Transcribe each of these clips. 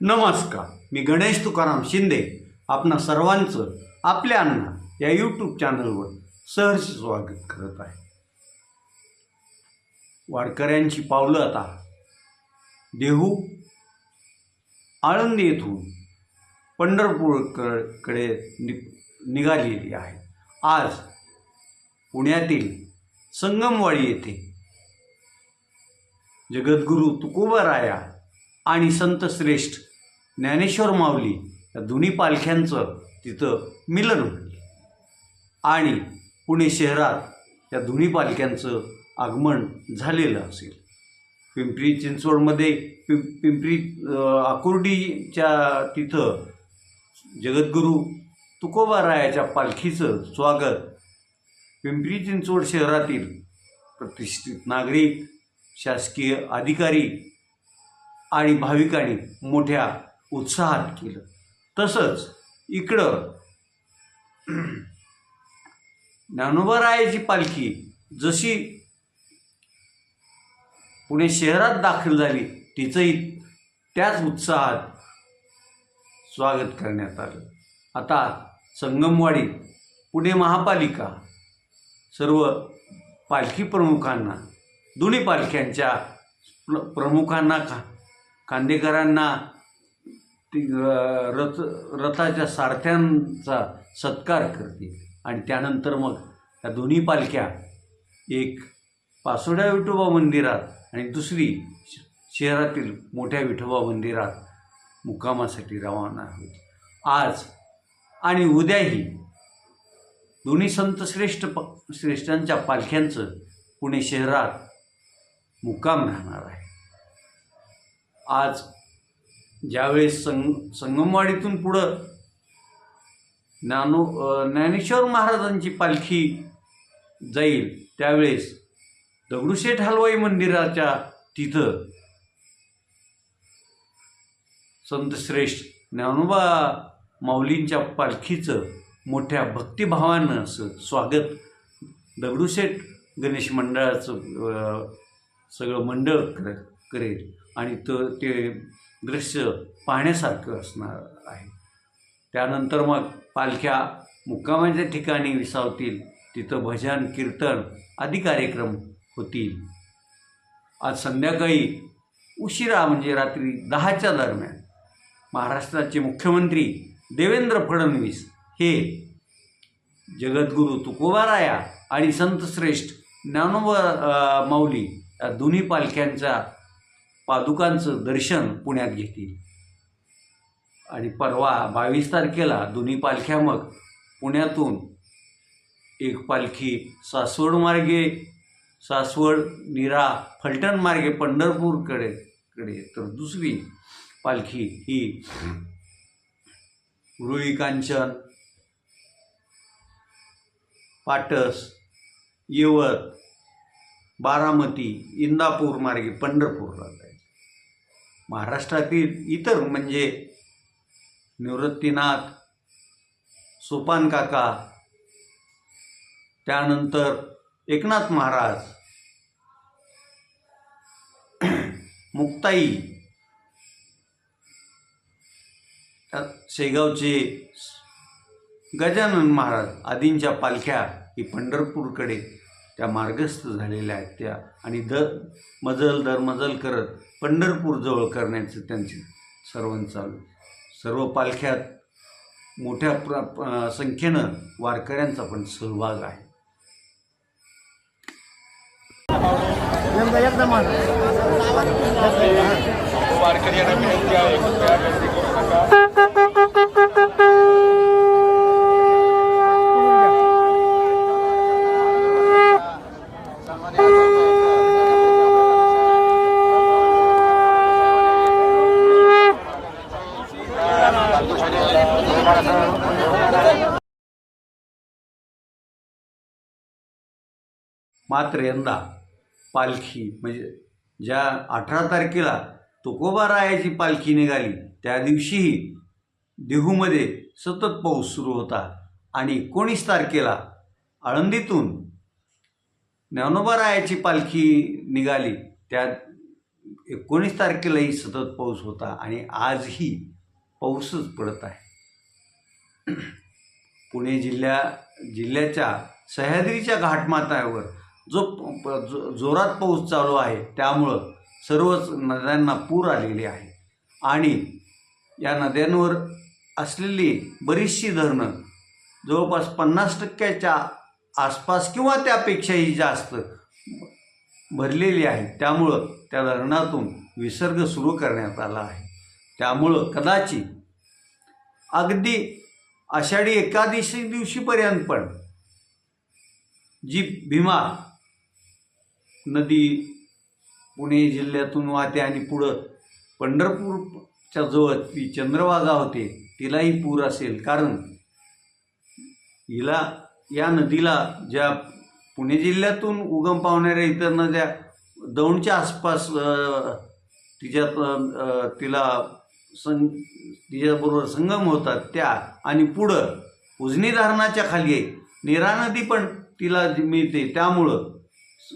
नमस्कार. मी गणेश तुकाराम शिंदे. आपणा सर्वांचं आपल्या अण्णा या यूट्यूब चॅनलवर सहर्ष स्वागत करत आहे. वारकऱ्यांची पावलं आता देहू आळंदी येथून पंढरपूरकडे नि निघालेली आहे. आज पुण्यातील संगमवाडी येथे जगद्गुरू तुकोबराया आणि संत श्रेष्ठ ज्ञानेश्वर माऊली या दोन्ही पालख्यांचं तिथं मिलन होईल. आणि पुणे शहरात या दोन्ही पालख्यांचं आगमन झालेलं असेल. पिंपरी चिंचवडमध्ये पिं पिंपरी आकुर्डीच्या तिथं जगद्गुरू तुकोबारायाच्या पालखीचं स्वागत पिंपरी चिंचवड शहरातील प्रतिष्ठित नागरिक शासकीय अधिकारी आणि भाविकांनी मोठ्या उत्साहात केलं. तसंच इकडं ज्ञानोबारायाची पालखी जशी पुणे शहरात दाखल झाली तिचंही त्याच उत्साहात स्वागत करण्यात आलं. आता संगमवाडी पुणे महापालिका सर्व पालखी प्रमुखांना दोन्ही पालख्यांच्या प्रमुखांना का कांदेकरांना ती रथ रथाच्या सारथ्यांचा सत्कार करते आणि त्यानंतर मग या दोन्ही पालख्या एक पासोड्या विठोबा मंदिरात आणि दुसरी श- शहरातील मोठ्या विठोबा मंदिरात मुक्कामासाठी रवाना होत आज आणि उद्याही दोन्ही संत श्रेष्ठ प श्रेष्ठांच्या पालख्यांचं पुणे शहरात मुक्काम राहणार आहे. आज ज्यावेळेस संग संगमवाडीतून पुढं ज्ञानो ज्ञानेश्वर महाराजांची पालखी जाईल त्यावेळेस दगडूशेठ हलवाई मंदिराच्या तिथं संतश्रेष्ठ ज्ञानोबा माऊलींच्या पालखीचं मोठ्या भक्तिभावानं असं स्वागत दगडूशेठ गणेश मंडळाचं सगळं मंडळ कर करेल. आणि त ते दृश्य पाहण्यासारखं असणार आहे. त्यानंतर मग पालख्या मुक्कामाच्या ठिकाणी विसावतील. तिथं भजन कीर्तन आदी कार्यक्रम होतील. आज संध्याकाळी उशिरा म्हणजे रात्री दहाच्या दरम्यान महाराष्ट्राचे मुख्यमंत्री देवेंद्र फडणवीस हे जगद्गुरू तुकोबाराया आणि संतश्रेष्ठ ज्ञानोबा माऊली या दोन्ही पालख्यांचा पादुकांचं दर्शन पुण्यात घेतील. आणि परवा बावीस तारखेला दोन्ही पालख्या मग पुण्यातून एक पालखी सासवड मार्गे सासवड निरा फलटण मार्गे पंढरपूरकडे कडे. तर दुसरी पालखी ही रुई कांचन पाटस येवत बारामती इंदापूर मार्गे पंढरपूरला महाराष्ट्रातील इतर म्हणजे निवृत्तीनाथ सोपान काका त्यानंतर एकनाथ महाराज मुक्ताई त्यात शेगावचे गजानन महाराज आदींच्या पालख्या ही पंढरपूरकडे त्या मार्गस्थ झालेल्या आहेत त्या. आणि दर मजल दर मजल करत पंढरपूर जवळ करण्याचं त्यांचे सर्वांचं चालू. सर्व पालख्यात मोठ्या प्र संख्येनं वारकऱ्यांचा पण सहभाग आहे. वारकरी यांना विनंती आहे कृपया गर्दी करू नका मात्र यंदा पालखी म्हणजे ज्या अठरा तारखेला तुकोबा रायाची पालखी निघाली त्या दिवशीही देहूमध्ये सतत पाऊस सुरू होता. आणि एकोणीस तारखेला आळंदीतून ज्ञानोबारायाची पालखी निघाली त्या एकोणीस तारखेलाही सतत पाऊस होता आणि आजही पाऊसच पडत आहे. पुणे जिल्ह्या जिल्ह्याच्या सह्याद्रीच्या घाटमाथ्यावर जो प- जो जोरात पाऊस चालू आहे त्यामुळं सर्वच नद्यांना पूर आलेले आहे. आणि या नद्यांवर असलेली बरीचशी धरणं जवळपास पन्नास टक्क्याच्या आसपास किंवा त्यापेक्षाही जास्त भरलेली आहे त्यामुळं त्या धरणातून विसर्ग सुरू करण्यात आला आहे. त्यामुळं कदाचित अगदी आषाढी एकादशी दिवशीपर्यंत पण जी भीमा नदी पुणे जिल्ह्यातून वाहते आणि पुढं पंढरपूरच्या जवळ ती चंद्रभागा होते तिलाही पूर असेल. कारण हिला या नदीला ज्या पुणे जिल्ह्यातून उगम पावणाऱ्या इतर नद्या दौंडच्या आसपास तिच्यात तिला सं तिच्याबरोबर संगम होतात त्या आणि पुढं उजनी धरणाच्या खाली आहे. नीरा नदी पण तिला मिळते. त्यामुळं स-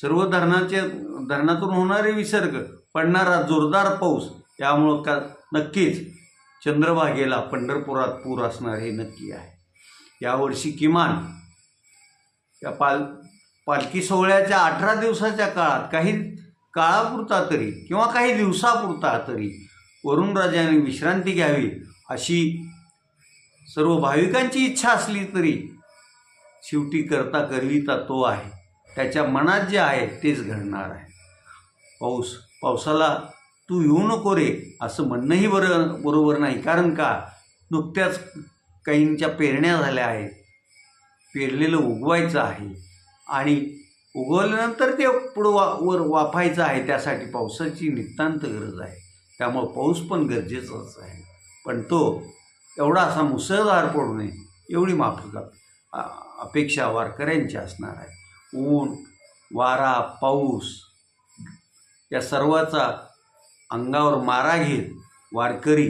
सर्व धरणाच्या धरणातून होणारे विसर्ग पडणारा जोरदार पाऊस यामुळं का नक्कीच चंद्रभागेला पंढरपुरात पूर असणार हे नक्की आहे. यावर्षी किमान या पाल पालखी सोहळ्याच्या अठरा दिवसाच्या काळात काही काळापुरता तरी किंवा काही दिवसापुरता तरी वरुणराजाने विश्रांती घ्यावी अशी सर्व भाविकांची इच्छा असली तरी शेवटी करता करविता तो आहे. त्याच्या मनात जे आहे तेच घडणार आहे. पाऊस पावसाला तू येऊ नको रे असं म्हणणंही बरं बरोबर नाही. कारण का? नुकत्याच काहींच्या पेरण्या झाल्या आहेत. पेरलेलं उगवायचं आहे. आणि उगवल्यानंतर ते पुढं वा वर वाफायचं आहे. त्यासाठी पावसाची नितांत गरज आहे. त्यामुळं पाऊस पण गरजेचाच आहे. पण तो एवढा असा मुसळधार पडू नये एवढी माफक अपेक्षा वारकऱ्यांची असणार आहे. ऊन वारा पाऊस या सर्वाचा अंगावर मारा घेत वारकरी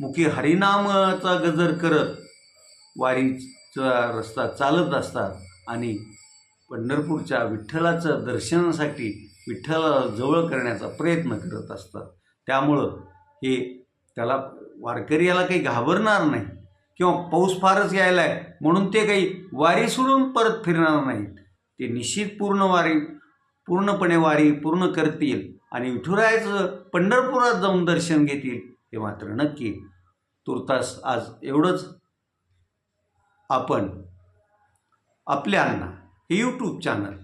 मुखी हरिनामाचा गजर करत वारीचा रस्ता चालत असतात आणि पंढरपूरच्या विठ्ठलाचं दर्शनासाठी विठ्ठलाला जवळ करण्याचा प्रयत्न करत असतात. त्यामुळं हे त्याला वारकरी याला काही घाबरणार नाही किंवा पाऊस फारच यायला आहे म्हणून ते काही वारी सोडून परत फिरणार नाहीत. ते निश्चित पूर्ण वारी पूर्णपणे वारी पूर्ण करतील आणि विठुरायाचं पंढरपुरात जाऊन दर्शन घेतील हे मात्र नक्की. तुर्तास आज एवढंच. आपण आपल्यांना हे यूट्यूब चॅनल